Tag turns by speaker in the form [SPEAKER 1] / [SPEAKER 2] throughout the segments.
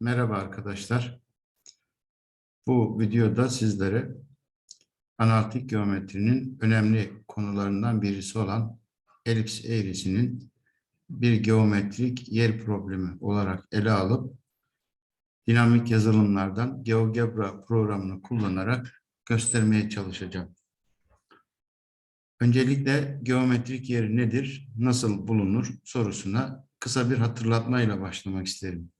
[SPEAKER 1] Merhaba arkadaşlar. Bu videoda sizlere analitik geometrinin önemli konularından birisi olan elips eğrisinin bir geometrik yer problemi olarak ele alıp dinamik yazılımlardan GeoGebra programını kullanarak göstermeye çalışacağım. Öncelikle geometrik yer nedir, nasıl bulunur sorusuna kısa bir hatırlatmayla başlamak isterim.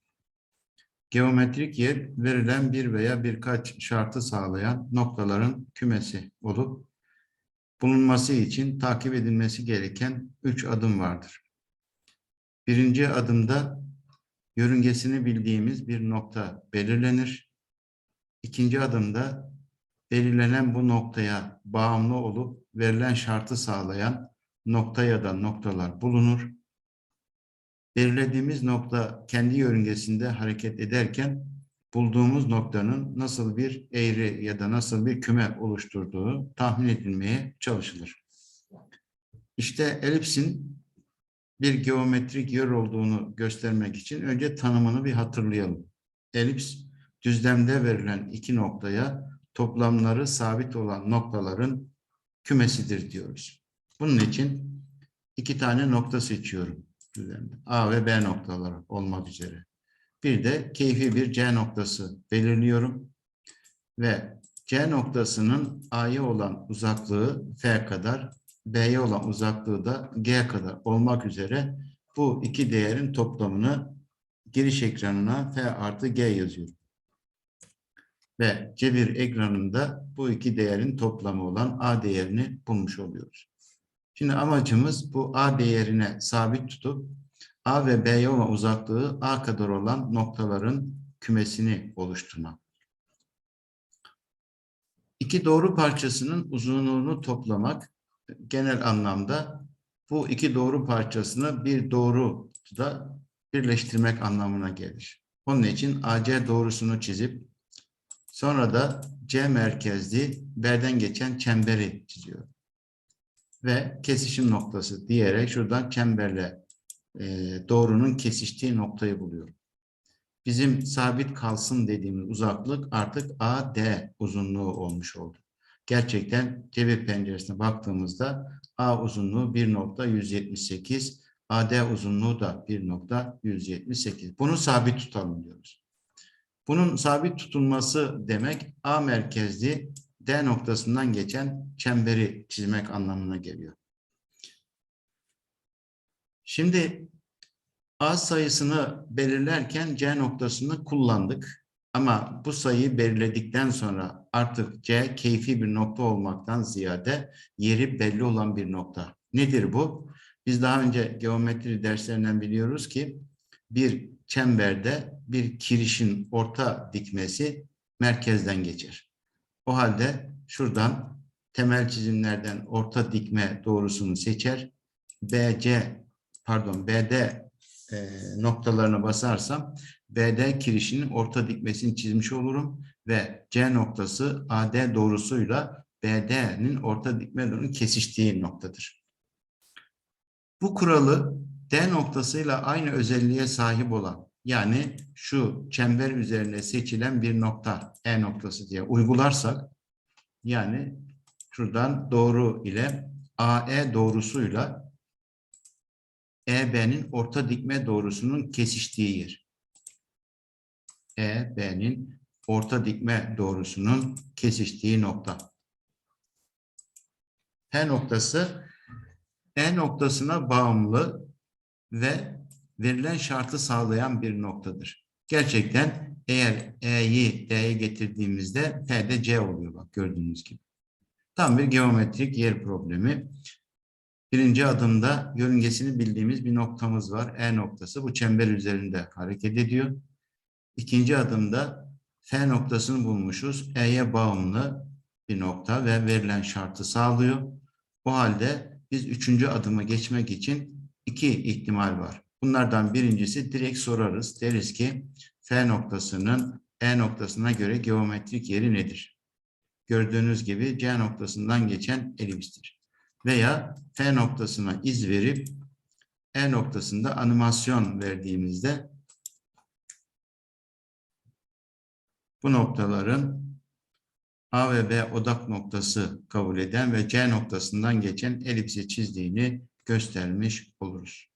[SPEAKER 1] Geometrik yer verilen bir veya birkaç şartı sağlayan noktaların kümesi olup bulunması için takip edilmesi gereken üç adım vardır. Birinci adımda yörüngesini bildiğimiz bir nokta belirlenir. İkinci adımda belirlenen bu noktaya bağımlı olup verilen şartı sağlayan nokta ya da noktalar bulunur belirlediğimiz nokta kendi yörüngesinde hareket ederken bulduğumuz noktanın nasıl bir eğri ya da nasıl bir küme oluşturduğu tahmin edilmeye çalışılır. İşte elipsin bir geometrik yer olduğunu göstermek için önce tanımını bir hatırlayalım. Elips düzlemde verilen iki noktaya toplamları sabit olan noktaların kümesidir diyoruz. Bunun için iki tane nokta seçiyorum A ve B noktaları olmak üzere. Bir de keyfi bir C noktası belirliyorum. Ve C noktasının A'ya olan uzaklığı F kadar, B'ye olan uzaklığı da G kadar olmak üzere bu iki değerin toplamını giriş ekranına F artı G yazıyorum. Ve cebir ekranında bu iki değerin toplamı olan A değerini bulmuş oluyoruz. Şimdi amacımız bu A değerine sabit tutup A ve B'ye olan uzaklığı A kadar olan noktaların kümesini oluşturmak. İki doğru parçasının uzunluğunu toplamak genel anlamda bu iki doğru parçasını bir doğru da birleştirmek anlamına gelir. Onun için AC doğrusunu çizip sonra da C merkezli B'den geçen çemberi çiziyorum ve kesişim noktası diyerek şuradan çemberle e, doğrunun kesiştiği noktayı buluyorum. Bizim sabit kalsın dediğimiz uzaklık artık AD uzunluğu olmuş oldu. Gerçekten cebir penceresine baktığımızda A uzunluğu 1.178, AD uzunluğu da 1.178. Bunu sabit tutalım diyoruz. Bunun sabit tutulması demek A merkezli D noktasından geçen çemberi çizmek anlamına geliyor. Şimdi A sayısını belirlerken C noktasını kullandık. Ama bu sayıyı belirledikten sonra artık C keyfi bir nokta olmaktan ziyade yeri belli olan bir nokta. Nedir bu? Biz daha önce geometri derslerinden biliyoruz ki bir çemberde bir kirişin orta dikmesi merkezden geçer. O halde şuradan temel çizimlerden orta dikme doğrusunu seçer. BC pardon BD e, noktalarına basarsam BD kirişinin orta dikmesini çizmiş olurum ve C noktası AD doğrusuyla BD'nin orta dikme doğrunun kesiştiği noktadır. Bu kuralı D noktasıyla aynı özelliğe sahip olan yani şu çember üzerine seçilen bir nokta E noktası diye uygularsak yani şuradan doğru ile AE doğrusuyla EB'nin orta dikme doğrusunun kesiştiği yer. EB'nin orta dikme doğrusunun kesiştiği nokta. P noktası E noktasına bağımlı ve verilen şartı sağlayan bir noktadır. Gerçekten eğer E'yi D'ye getirdiğimizde P de C oluyor bak gördüğünüz gibi. Tam bir geometrik yer problemi. Birinci adımda yörüngesini bildiğimiz bir noktamız var. E noktası bu çember üzerinde hareket ediyor. İkinci adımda F noktasını bulmuşuz. E'ye bağımlı bir nokta ve verilen şartı sağlıyor. O halde biz üçüncü adıma geçmek için iki ihtimal var. Bunlardan birincisi direkt sorarız. Deriz ki F noktasının E noktasına göre geometrik yeri nedir? Gördüğünüz gibi C noktasından geçen elipstir. Veya F noktasına iz verip E noktasında animasyon verdiğimizde bu noktaların A ve B odak noktası kabul eden ve C noktasından geçen elipsi çizdiğini göstermiş oluruz.